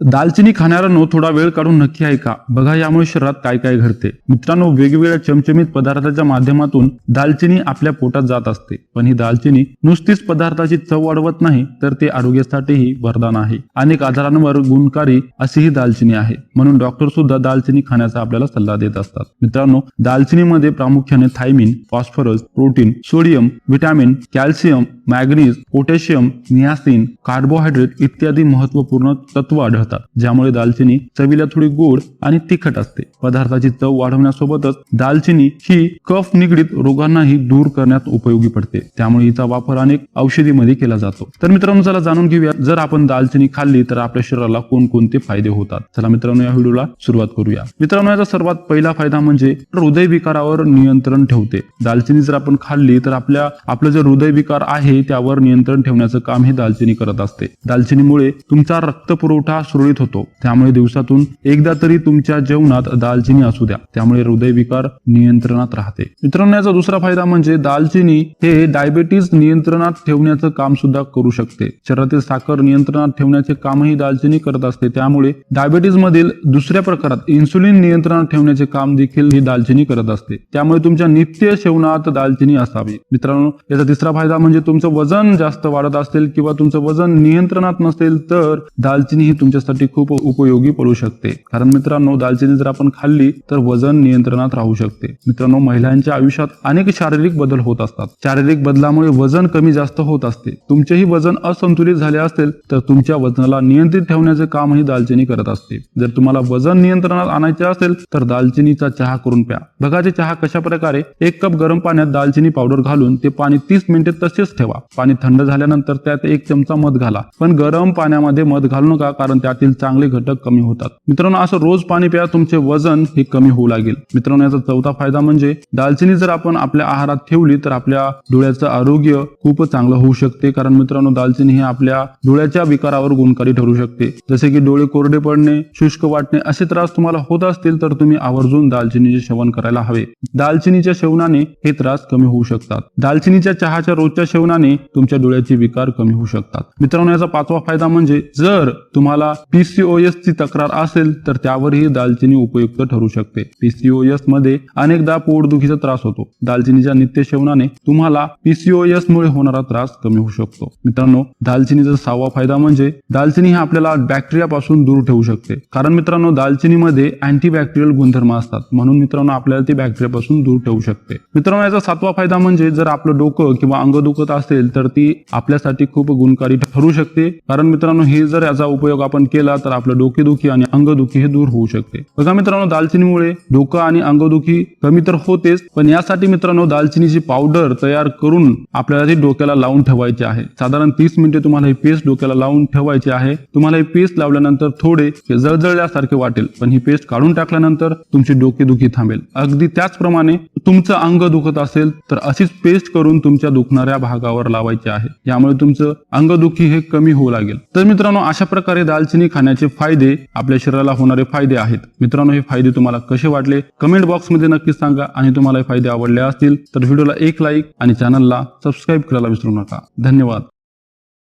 दालचिनी खाणाऱ्यांनो थोडा वेळ काढून नक्की ऐका. बघा यामुळे शरीरात काय काय घडते. मित्रांनो वेगवेगळ्या चमचमीत पदार्थाच्या माध्यमातून दालचिनी आपल्या पोटात जात असते. पण ही दालचिनी नुसतीच पदार्थाची चव वाढवत नाही तर ते आरोग्यासाठीही वरदान आहे. अनेक आजारांवर गुणकारी अशी ही दालचिनी आहे. म्हणून डॉक्टर सुद्धा दालचिनी खाण्याचा आपल्याला सल्ला देत असतात. मित्रांनो दालचिनीमध्ये प्रामुख्याने thiamine phosphorus protein sodium vitamin calcium manganese potassium niacin carbohydrate इत्यादी महत्त्वपूर्ण तत्व आढळतात. ज्यामुळे दालचिनी चवीला थोडी गोड आणि तिखट असते. पदार्थाची चव वाढवण्यासोबतच दालचिनी ही कफ निगडीत रोगांनाही दूर करण्यात उपयोगी पडते. त्यामुळे हिचा वापर अनेक औषधीमध्ये केला जातो. तर मित्रांनो चला जाणून घेऊया जर आपण दालचिनी खाल्ली तर आपल्या शरीराला कोणकोणते फायदे होतात? चला मित्रांनो या व्हिडिओला सुरुवात करूया. मित्रांनो याचा सर्वात पहिला फायदा म्हणजे हृदयविकारावर नियंत्रण ठेवते. दालचिनी जर आपण खाल्ली तर आपल्या आपलं जे हृदयविकार आहे त्यावर नियंत्रण ठेवण्याचं काम हे दालचिनी करत असते. दालचिनीमुळे तुमचा रक्त पुरवठा सुरळीत होतो. त्यामुळे दिवसातून एकदा तरी तुमच्या जेवणात दालचिनी असू द्या. त्यामुळे हृदयविकार नियंत्रणात राहते. मित्रांनो याचा दुसरा फायदा म्हणजे दालचिनी हे डायबेटीस नियंत्रणात ठेवण्याचं काम सुद्धा करू शकते. शरीरातील साखर नियंत्रणात ठेवण्याचे कामही दालचिनी करत असते. त्यामुळे डायबेटीज मधील दुसऱ्या प्रकारात इन्सुलिन नियंत्रणात ठेवण्याचे काम देखील ही दालचिनी करत असते. त्यामुळे तुमच्या नित्य सेवनात दालचिनी असावी. मित्रांनो याचा तिसरा फायदा म्हणजे तुमचं वजन जास्त वाढत असेल किंवा तुमचं वजन नियंत्रणात नसेल तर दालचिनी ही तुमच्यासाठी खूप उपयोगी पडू शकते. कारण मित्रांनो दालचिनी जर आपण खाल्ली तर वजन नियंत्रणात राहू शकते. मित्रांनो महिलांच्या आयुष्यात अनेक शारीरिक बदल होत असतात. शारीरिक बदलामुळे वजन कमी जास्त होत असते. तुमचेही वजन असंतुलित झाले असेल तर तुमच्या वजनाला नियंत्रित ठेवण्याचे कामही दालचिनी करत असते. जर तुम्हाला वजन नियंत्रणात आणायचे असेल तर दालचिनीचा चहा करून प्या. बघाचे चहा कशा प्रकारे एक कप गरम पाण्यात दालचिनी पावडर घालून ते पाणी तीस मिनिटे तसेच ठेवा. पाणी थंड झाल्यानंतर त्यात एक चमचा मध घाला. पण गरम पाण्यामध्ये मध घालू नका कारण त्यातील चांगले घटक कमी होतात. मित्रांनो असं रोज पाणी प्या तुमचे वजन हे कमी होऊ लागेल. मित्रांनो याचा चौथा फायदा म्हणजे दालचिनी जर आपण आपल्या आहारात ठेवली तर आपल्या डोळ्याचं आरोग्य खूप चांगलं होऊ शकते. कारण मित्रांनो दालचिनी हे आपल्या डोळ्याच्या विकारावर गुणकारी ठरू शकते. जसे की डोळे कोरडे पडणे शुष्क वाटणे असे त्रास तुम्हाला होत असतील तर तुम्ही आवर्जून दालचिनीचे सेवन करायला हवे. दालचिनीच्या सेवनाने हे त्रास कमी होऊ शकतात. दालचिनीच्या चहाच्या रोजच्या सेवनाने तुमच्या डोळ्याचे विकार कमी होऊ शकतात. मित्रांनो याचा पाचवा फायदा म्हणजे जर तुम्हाला पीसीओएस ची तक्रार असेल तर त्यावरही दालचिनी उपयुक्त ठरू शकते. पीसीओएसमध्ये अनेकदा पोटदुखीचा त्रास होतो. दालचिनीच्या नित्य सेवनाने तुम्हाला पीसीओएस मुळे होणारा त्रास कमी होऊ शकतो. मित्रांनो दालचिनीचा सहावा फायदा म्हणजे दालचिनी ही आपल्याला बॅक्टेरिया पासून दूर ठेवू शकते. कारण मित्रांनो दालचिनीमध्ये अँटीबॅक्टेरियल गुणधर्म असतात. म्हणून मित्रांनो आपल्याला ती बॅक्टेरिया पासून दूर ठेवू शकते. मित्रांनो याचा सातवा फायदा म्हणजे जर आपलं डोकं किंवा अंग दुखत असेल तर ती आपल्यासाठी खूप गुणकारी ठरू शकते. कारण मित्रांनो हे जर याचा उपयोग आपण केला तर आपलं डोकेदुखी आणि अंगदुखी हे दूर होऊ शकते. बघा मित्रांनो दालचिनीमुळे डोकं आणि अंगदुखी कमी तर होतेच पण यासाठी मित्रांनो दालचिनीची पावडर तयार करून आपल्याला ती डोक्याला लावून ठेवायची आहे. साधारण तीस मिनिटे तुम्हाला ही पेस्ट डोक्याला लावून ठेवायची आहे. तुम्हाला ही पेस्ट लावल्यानंतर थोडे जळजळल्यासारखे वाटेल पण ही पेस्ट काढून टाकल्यानंतर तुमची डोकेदुखी थांबेल. अगदी त्याचप्रमाणे तुमचं अंग दुखत असेल तर अशीच पेस्ट करून तुमच्या दुखणाऱ्या भागावर लावायची आहे. यामुळे तुमचं अंगदुखी हे कमी होऊ लागेल. तर मित्रांनो अशा प्रकारे दालचिनी खाण्याचे फायदे आपल्या शरीराला होणारे फायदे आहेत. मित्रांनो हे फायदे तुम्हाला कसे वाटले? कमेंट बॉक्समध्ये नक्कीच सांगा आणि तुम्हाला हे फायदे आवडले असतील तर व्हिडिओला एक लाईक आणि चॅनलला सबस्क्राईब करायला विसरू नका. धन्यवाद.